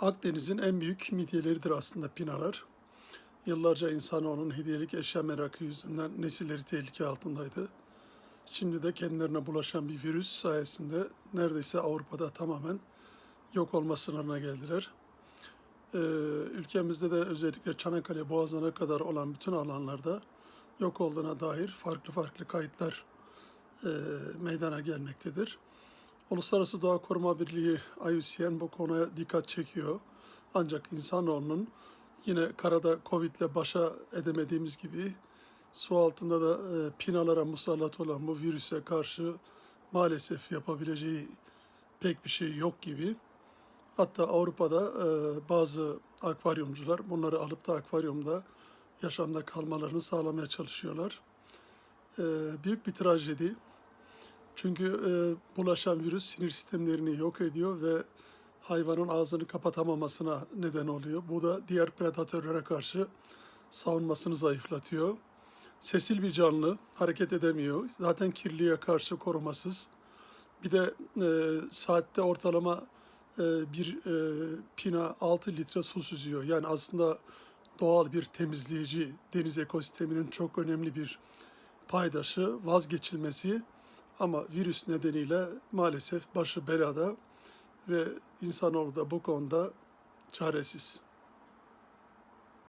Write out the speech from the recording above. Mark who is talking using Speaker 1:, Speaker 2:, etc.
Speaker 1: Akdeniz'in en büyük midyeleridir aslında pinalar. Yıllarca insanoğlunun hediyelik eşya merakı yüzünden nesilleri tehlike altındaydı. Şimdi de kendilerine bulaşan bir virüs sayesinde neredeyse Avrupa'da tamamen yok olma sınırına geldiler. Ee, ülkemizde de özellikle Çanakkale Boğazı'na kadar olan bütün alanlarda yok olduğuna dair farklı farklı kayıtlar e, meydana gelmektedir. Uluslararası Doğa Koruma Birliği IUCN bu konuya dikkat çekiyor. Ancak insanoğlunun yine karada Covid ile başa edemediğimiz gibi su altında da e, pinalara musallat olan bu virüse karşı maalesef yapabileceği pek bir şey yok gibi. Hatta Avrupa'da e, bazı akvaryumcular bunları alıp da akvaryumda yaşamda kalmalarını sağlamaya çalışıyorlar. E, büyük bir trajedi. Çünkü e, bulaşan virüs sinir sistemlerini yok ediyor ve hayvanın ağzını kapatamamasına neden oluyor. Bu da diğer predatörlere karşı savunmasını zayıflatıyor. Sesil bir canlı, hareket edemiyor. Zaten kirliye karşı korumasız. Bir de e, saatte ortalama e, bir e, pina 6 litre su süzüyor. Yani aslında doğal bir temizleyici, deniz ekosisteminin çok önemli bir paydaşı, vazgeçilmesi ama virüs nedeniyle maalesef başı belada ve insanoğlu da bu konuda çaresiz.